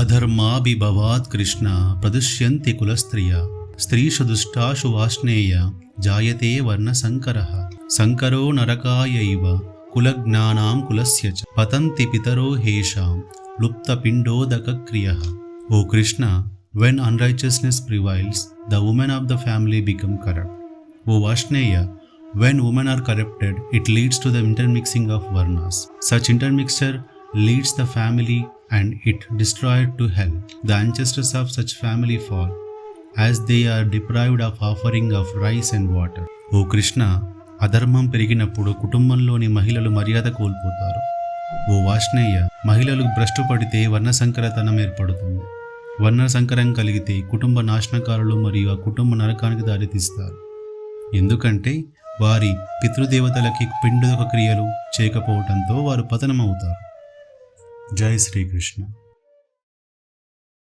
अधर्माभिभवात् कृष्ण प्रदुष्यन्ति कुलस्त्रिया। स्त्रीषु दुष्टाशु वाष्णेय, जायते वर्णसङ्करः सङ्करो नरकायैव कुलज्ञानां कुलस्य च। पतन्ति पितरो हेषां, लुप्तपिण्डोदकक्रियः। O Krishna when unrighteousness prevails the women of the family become corrupt O Varshneya when women are corrupted it leads to the intermixing of varnas such intermixture leads the family and it destroyed to hell. The ancestors of such family fall as they are deprived of offering of rice and water. ఓ కృష్ణ అధర్మం పెరిగినప్పుడు కుటుంబంలోని మహిళలు మర్యాద కోల్పోతారు. ఓ వాష్ణేయ మహిళలు భ్రష్టు పడితే వర్ణసంకరతనం ఏర్పడుతుంది. వర్ణ సంకరం కలిగితే కుటుంబ నాశనకారులు మరియు ఆ కుటుంబ నరకానికి దారితీస్తారు. ఎందుకంటే వారి పితృదేవతలకి పిండుదక క్రియలు చేయకపోవడంతో వారు పతనమవుతారు. जय श्री कृष्ण।